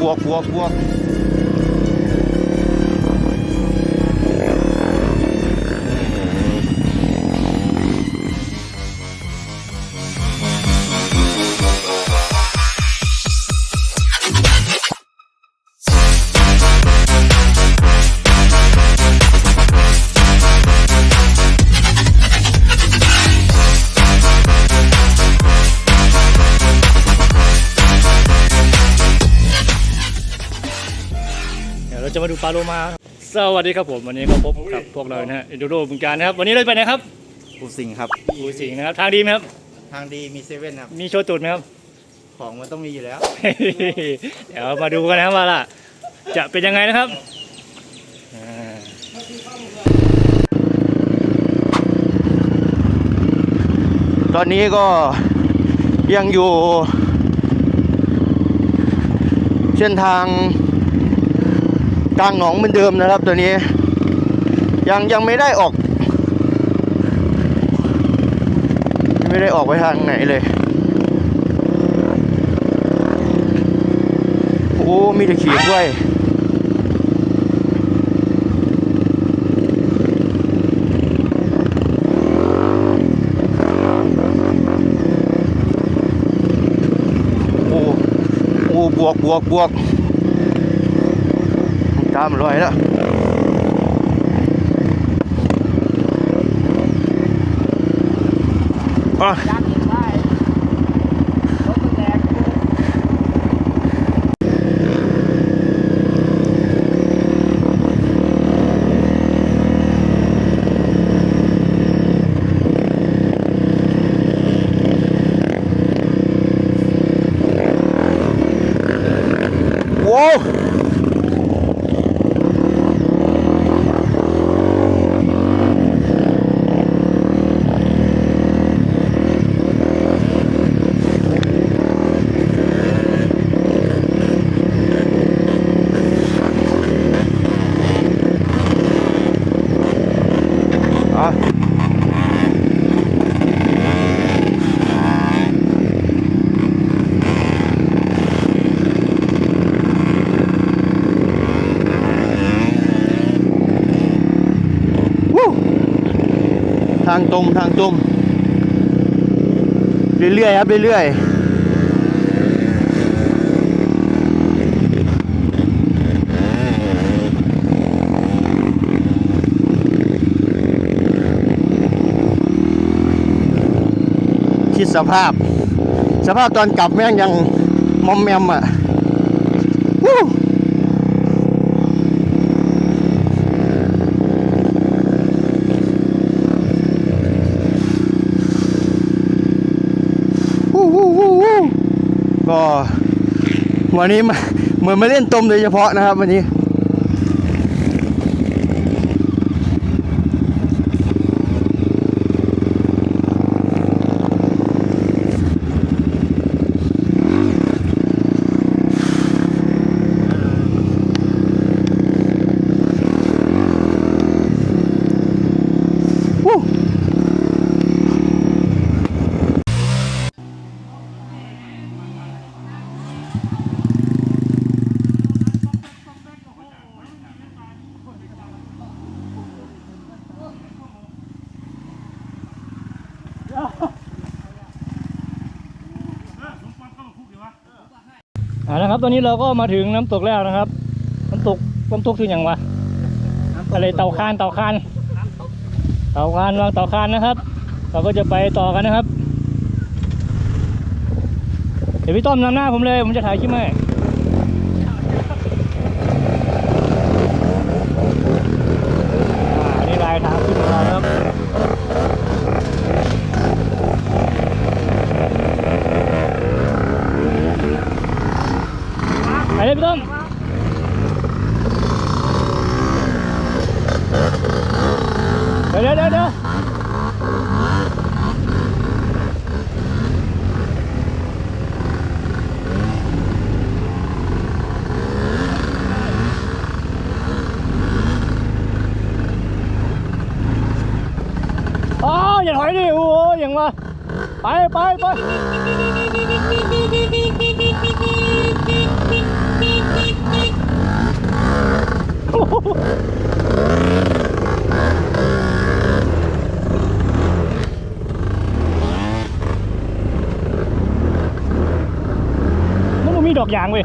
บวก ดี๋ยวเราจะมาดูปลาโลมาครับสวัสดีครับผมวันนี้ก็พบกับพวกเรานะฮะดูโดบึงการนะครับ วันนี้เราไปไหนครับปูสิงห์ครับอูสิงห์นะครับ ทางดีไหมครับ ทางดีมีเซเว่นครับ มีโชว์ตูดไหมครับ ของมันต้องมีอยู่แล้ว เดี๋ยวมาดูกันนะครับว่าล่ะ จะเป็นยังไงนะครับอ่าตอนนี้ก็ยังอยู่ เส้นทาง กลางหนองเหมือนเดิมนะครับตัวนี้ ยังยังไม่ได้ออก ไม่ได้ออกไปทางไหนเลย โอ้มีแต่ขีดด้วยโอ้โอ้บวกบวกบวก ตามรอางตรงทางตรงเรื่อยๆครับเรื่อยๆคิดสภาพ สภาพตอนกลับแม่งยังมอมแมมอะวู้ วู้วู้วู้วู้ ก็วันนี้มาเหมือนมาเล่นตมโดยเฉพาะนะครับ วันนี้ ครับตอนนี้เราก็มาถึงน้ำตกแล้วนะครับ น้ำตกน้ำตกคืออย่างวะอะไรเต่าคานเต่าคานเต่าคานวางเต่าคานนะครับ เราก็จะไปต่อกันนะครับ เดี๋ยวพี่ต้อมนำหน้าผมเลย ผมจะถ่ายคลิปให้อ่านี่ลายทางขึ้นของเรานะครับ ไปเลยพี่ต้อมเดี๋ยวเมันมีดอกยางเว้ย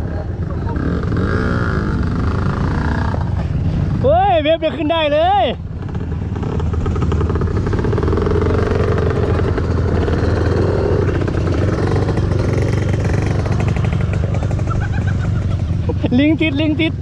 เฮ้ย เว็บจะขึ้นได้เลยลิงติดลิงติด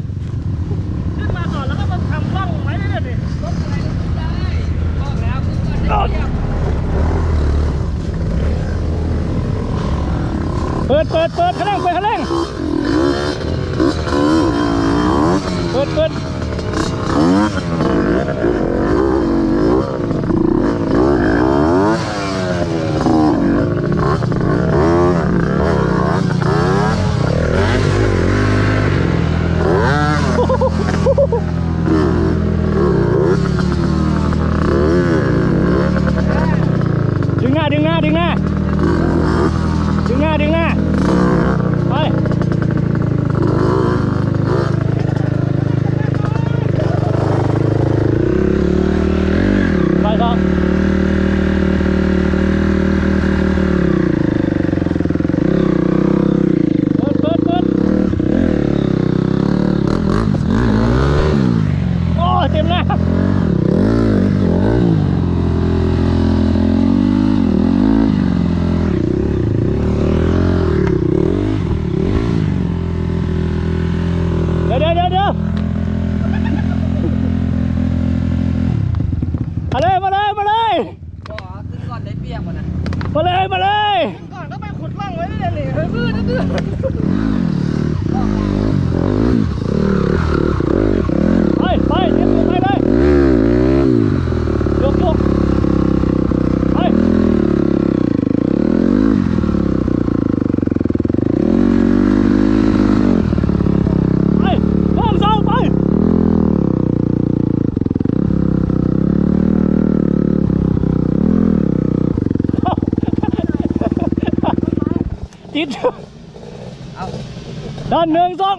ด้านหนึ่งสอง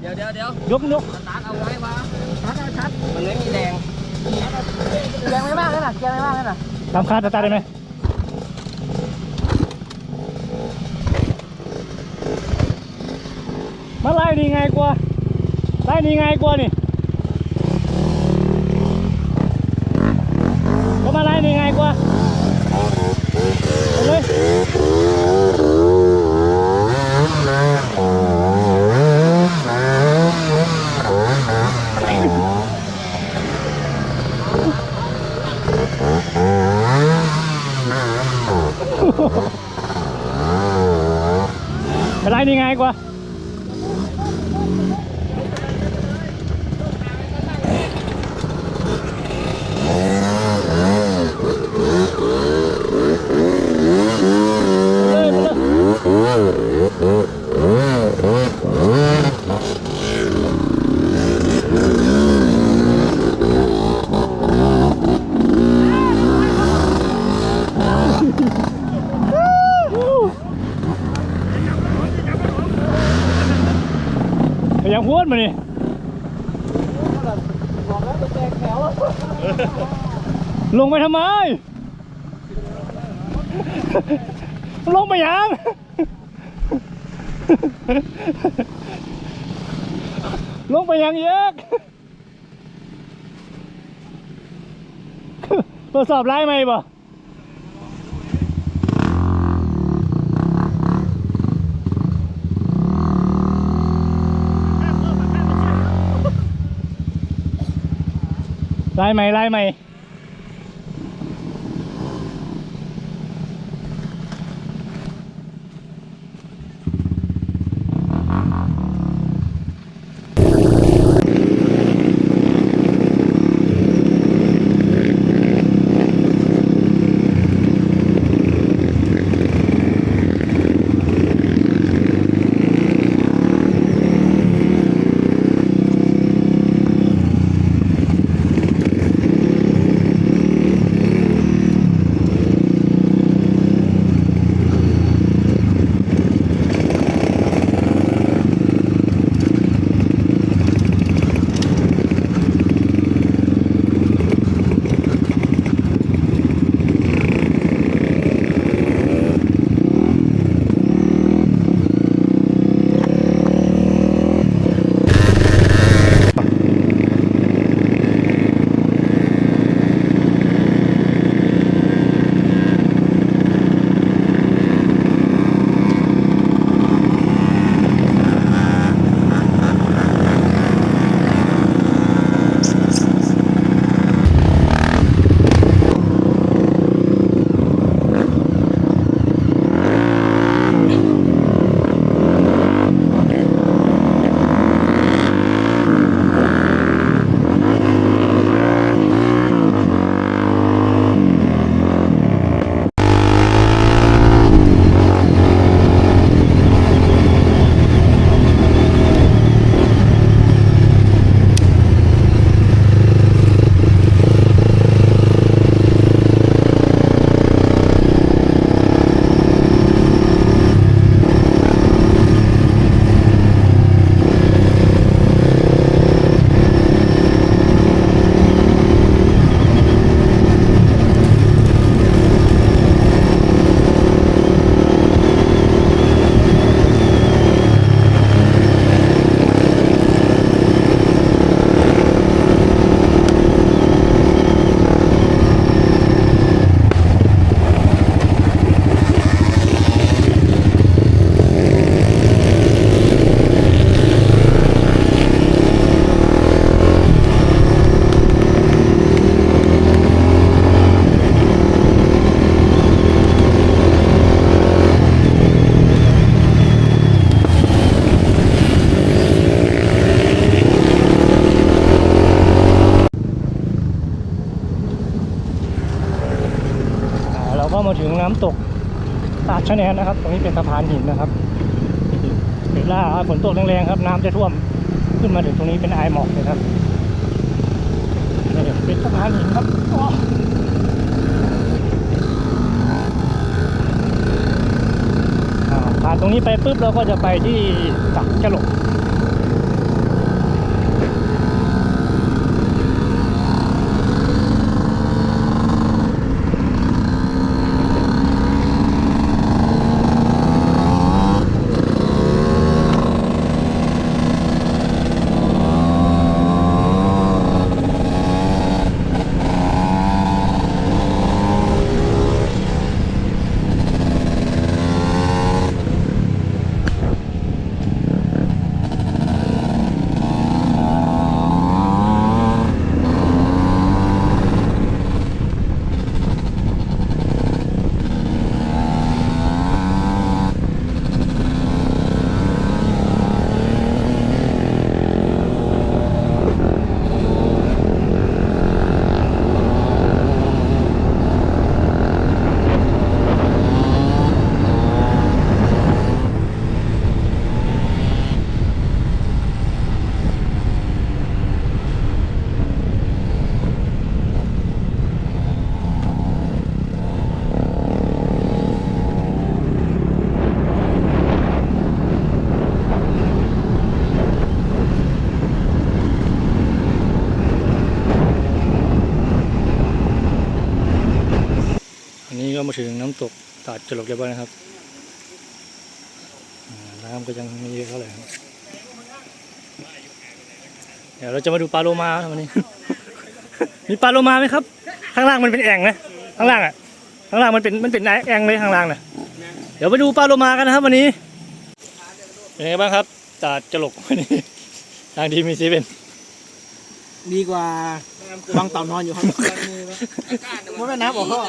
เดี๋ยวเดี๋ยวเดี๋ยวยกยกสตาร์ทเอาไว้วะชัดเอาชัดมันไม่มีแรงแรงไม่มากเลยนะแรงไม่มากเลยนะทำคาตาตาได้ไหมมาไล่นี่ไงกว่าไล่นี่ไงกว่านี่ก็มาไล่นี่ไงกว่าเอาเลย ไปไล่นี่ไงกว่าเลยมาเลยพยายามพูดมานี่ลง ไปทำไม ลงไปยังลงไปยังเยอะทดสอบไล่ไหมบ่ไล่ไหมไล่ไหม นนนะครับ ตรงนี้เป็นสะพานหินนะครับเวลาฝนตกแรงๆครับ น้ำจะท่วมขึ้นมาถึงตรงนี้เป็นไอหมอกเลยครับนี่เป็นสะพานหินครับผ่านตรงนี้ไปปุ๊บเราก็จะไปที่ตักกะหลก ตาดจรกเรียบร้อยนะครับน้ำก็ยังม่เยอะเท่าไหร่ครับเดี๋ยวเราจะมาดูปลาโลมาวันนี้ มีปลาโลมาไหมครับ ข้างล่างมันเป็นแอ่งนะข้างล่างอะ ข้างล่างมันเป็นมันเป็นแอ่งเลยข้างล่างน่ะเดี๋ยวไปดูปลาโลมากันนะครับ วันนี้ เป็นไงบ้างครับตาดจรกวันนี้ทางทีมมีซีเป็นดีกว่าบางเต่านอนอยู่ครับ มันไม่น้ำออกข้อ